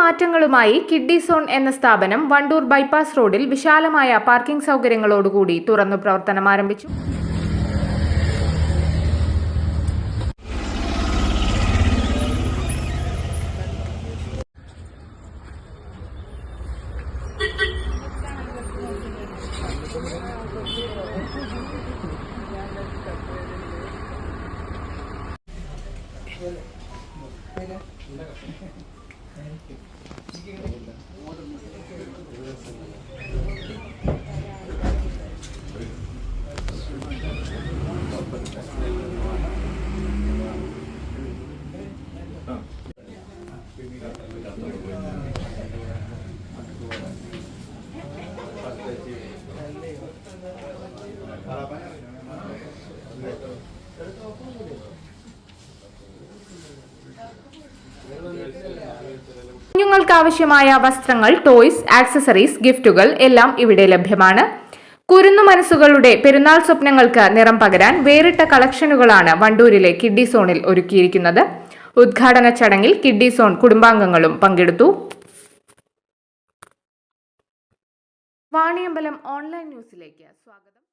മാറ്റങ്ങളുമായി കിഡ്ഡി zone എന്ന സ്ഥാപനം Wandoor bypass റോഡിൽ വിശാലമായ പാർക്കിംഗ് സൗകര്യങ്ങളോടുകൂടി തുറന്നു പ്രവർത്തനം ആരംഭിച്ചു. കുഞ്ഞുങ്ങൾക്കാവശ്യമായ വസ്ത്രങ്ങൾ ടോയ്സ് ആക്സസറീസ് ഗിഫ്റ്റുകൾ എല്ലാം ഇവിടെ ലഭ്യമാണ്. കുരുന്നു മനസ്സുകളുടെ പെരുന്നാൾ സ്വപ്നങ്ങൾക്ക് നിറം പകരാൻ വേറിട്ട കളക്ഷനുകളാണ് വണ്ടൂരിലെ കിഡ്ഡി സോണിൽ ഒരുക്കിയിരിക്കുന്നത്. ഉദ്ഘാടന ചടങ്ങിൽ കിഡ്ഡി സോൺ കുടുംബാംഗങ്ങളും പങ്കെടുത്തു. വാണിയമ്പലം ഓൺലൈൻ ന്യൂസിലേക്ക് സ്വാഗതം.